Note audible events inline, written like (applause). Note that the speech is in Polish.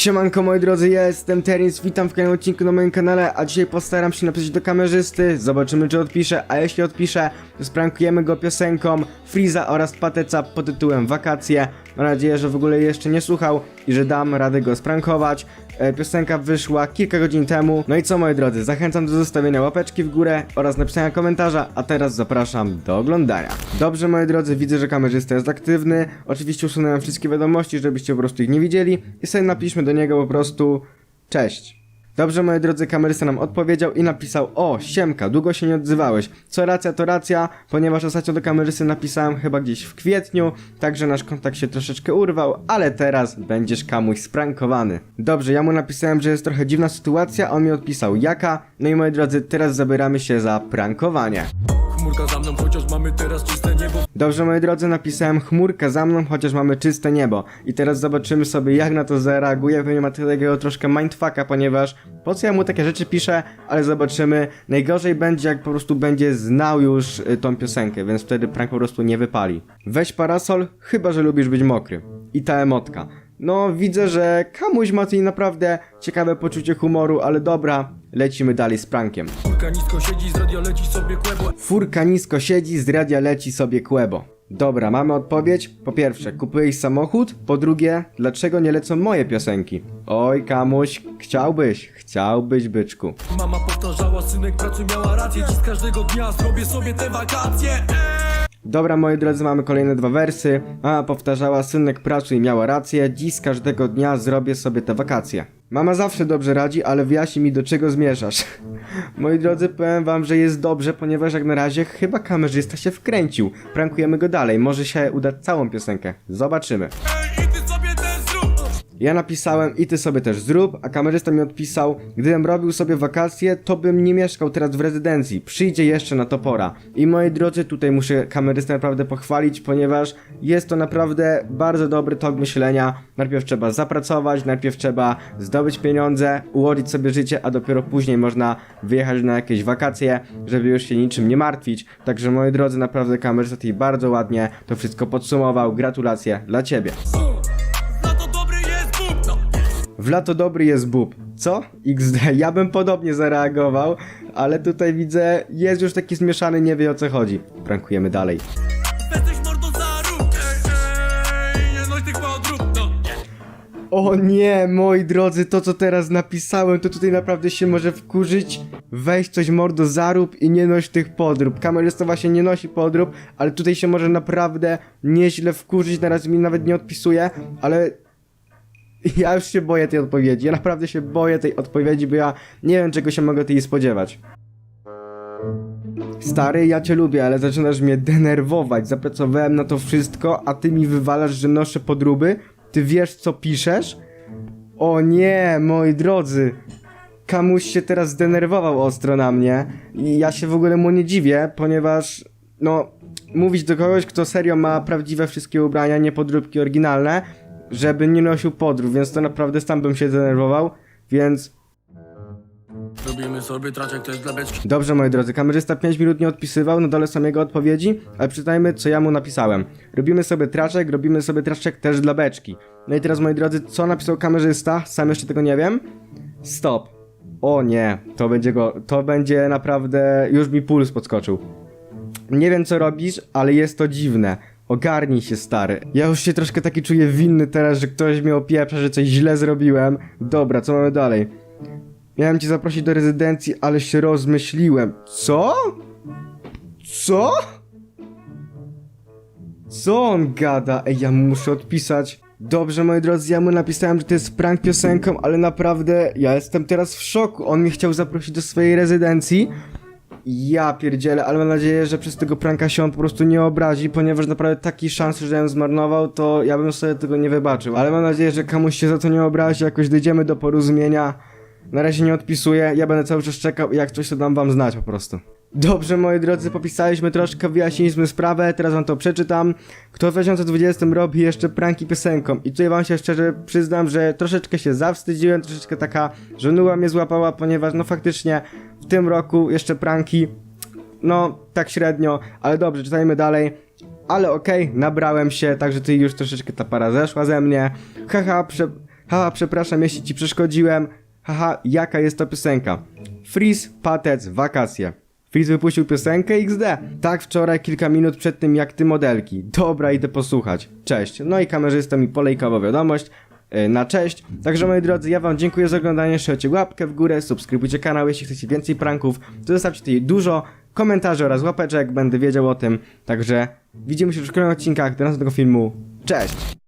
Siemanko moi drodzy, ja jestem Terence, witam w kolejnym odcinku na moim kanale, a dzisiaj postaram się napisać do kamerzysty, zobaczymy czy odpisze, a jeśli odpisze, sprankujemy go piosenką Freeza oraz Pateca pod tytułem Wakacje. Mam nadzieję, że w ogóle jeszcze nie słuchał i że dam radę go sprankować. E, Piosenka wyszła kilka godzin temu. No i co moi drodzy, zachęcam do zostawienia łapeczki w górę oraz napisania komentarza, a teraz zapraszam do oglądania. Dobrze moi drodzy, widzę, że kamerzysta jest aktywny. Oczywiście usunąłem wszystkie wiadomości, żebyście po prostu ich nie widzieli i sobie napiszmy do niego po prostu cześć. Dobrze, moi drodzy, kamerysta nam odpowiedział i napisał O, siemka, długo się nie odzywałeś. Co racja, to racja, ponieważ ostatnio do kamerysty napisałem chyba gdzieś w kwietniu, także nasz kontakt się troszeczkę urwał, ale teraz będziesz kamuś sprankowany. Dobrze, ja mu napisałem, że jest trochę dziwna sytuacja, on mi odpisał jaka. No i moi drodzy, teraz zabieramy się za prankowanie. Chmurka za mną, chociaż mamy teraz czyste niebo Dobrze, moi drodzy, napisałem chmurkę za mną, chociaż mamy czyste niebo. I teraz zobaczymy sobie, jak na to zareaguje. Pewnie ma takiego troszkę mindfucka, ponieważ po co ja mu takie rzeczy piszę, ale zobaczymy. Najgorzej będzie, jak po prostu będzie znał już y, tą piosenkę, więc wtedy prank po prostu nie wypali. Weź parasol, chyba że lubisz być mokry. I ta emotka. No, widzę, że kamuś ma tutaj naprawdę ciekawe poczucie humoru, ale dobra, lecimy dalej z prankiem. Chmurka nisko siedzi, z radia leci sobie kłębo Furka nisko siedzi, z radia leci sobie kłębo. Dobra, mamy odpowiedź. Po pierwsze, kupujesz samochód? Po drugie, dlaczego nie lecą moje piosenki? Oj, kamuś, chciałbyś, chciałbyś, byczku. Mama powtarzała, synek pracuj miała rację Dziś z każdego dnia zrobię sobie te wakacje Dobra, moi drodzy, mamy kolejne dwa wersy. Mama powtarzała, synek pracuj miała rację, dziś każdego dnia zrobię sobie te wakacje. Mama zawsze dobrze radzi, ale wyjaśnij mi do czego zmierzasz. (laughs) Moi drodzy, powiem wam, że jest dobrze, ponieważ jak na razie chyba kamerzysta się wkręcił. Prankujemy go dalej, może się udać całą piosenkę. Zobaczymy. Ja napisałem i ty sobie też zrób, a kamerzysta mi odpisał, gdybym robił sobie wakacje, to bym nie mieszkał teraz w rezydencji, przyjdzie jeszcze na to pora. I moi drodzy, tutaj muszę kamerystę naprawdę pochwalić, ponieważ jest to naprawdę bardzo dobry tok myślenia. Najpierw trzeba zapracować, najpierw trzeba zdobyć pieniądze, ułożyć sobie życie, a dopiero później można wyjechać na jakieś wakacje, żeby już się niczym nie martwić. Także moi drodzy, naprawdę kamerzysta tutaj bardzo ładnie to wszystko podsumował. Gratulacje dla ciebie. W lato dobry jest bób. Co? XD. Ja bym podobnie zareagował, ale tutaj widzę, jest już taki zmieszany, nie wie o co chodzi. Prankujemy dalej. No. O nie, moi drodzy, to co teraz napisałem, to tutaj naprawdę się może wkurzyć. Weź coś mordo zarób i nie noś tych podrób. Kamerzysta właśnie nie nosi podrób, ale tutaj się może naprawdę nieźle wkurzyć, na razie mi nawet nie odpisuje, ale ja już się boję tej odpowiedzi. Ja naprawdę się boję tej odpowiedzi, bo ja nie wiem czego się mogę tej spodziewać. Stary, ja cię lubię, ale zaczynasz mnie denerwować. Zapracowałem na to wszystko, a ty mi wywalasz, że noszę podróby? Ty wiesz, co piszesz? O nie, moi drodzy. Kamuś się teraz zdenerwował ostro na mnie. I ja się w ogóle mu nie dziwię, ponieważ, no, mówić do kogoś, kto serio ma prawdziwe wszystkie ubrania, nie podróbki oryginalne, żeby nie nosił podrób, więc to naprawdę sam bym się zdenerwował, więc Robimy sobie traczek też dla beczki Dobrze, moi drodzy, kamerzysta 5 minut nie odpisywał, na dole są jego odpowiedzi, ale przeczytajmy, co ja mu napisałem. Robimy sobie traczek, robimy sobie traczek też dla beczki. No i teraz, moi drodzy, co napisał kamerzysta? Sam jeszcze tego nie wiem. Stop. O nie, to będzie go, to będzie naprawdę, już mi puls podskoczył. Nie wiem, co robisz, ale jest to dziwne. Ogarnij się, stary. Ja już się troszkę taki czuję winny teraz, że ktoś mnie opieprza, że coś źle zrobiłem. Dobra, co mamy dalej? Miałem cię zaprosić do rezydencji, ale się rozmyśliłem. Co? Co? Co on gada? Ej, ja mu muszę odpisać. Dobrze, moi drodzy, ja mu napisałem, że to jest prank piosenką, ale naprawdę ja jestem teraz w szoku. On mnie chciał zaprosić do swojej rezydencji. Ja pierdzielę, ale mam nadzieję, że przez tego pranka się on po prostu nie obrazi, ponieważ naprawdę takiej szansy, że ją zmarnował, to ja bym sobie tego nie wybaczył. Ale mam nadzieję, że komuś się za to nie obrazi, jakoś dojdziemy do porozumienia. Na razie nie odpisuję, ja będę cały czas czekał jak coś to dam wam znać po prostu. Dobrze, moi drodzy, popisaliśmy troszkę, wyjaśniliśmy sprawę, teraz wam to przeczytam. Kto w 2020 robi jeszcze pranki piosenką? I tutaj wam się szczerze przyznam, że troszeczkę się zawstydziłem, troszeczkę taka żonuła mnie złapała, ponieważ no faktycznie w tym roku jeszcze pranki, no tak średnio, ale dobrze, czytajmy dalej. Ale okej, nabrałem się, także ty już troszeczkę ta para zeszła ze mnie. Haha, prze... Haha, przepraszam, jeśli ci przeszkodziłem. Haha, jaka jest to piosenka? Freeze, Patec, wakacje. Freeze wypuścił piosenkę XD. Tak wczoraj, kilka minut przed tym jak ty modelki. Dobra, idę posłuchać. Cześć. No i kamerzysta mi polejkował wiadomość yy, na cześć. Także moi drodzy, ja wam dziękuję za oglądanie. Trzymajcie łapkę w górę, subskrybujcie kanał, jeśli chcecie więcej pranków. To zostawcie tutaj dużo komentarzy oraz łapeczek, będę wiedział o tym. Także widzimy się w kolejnych odcinkach do następnego filmu. Cześć!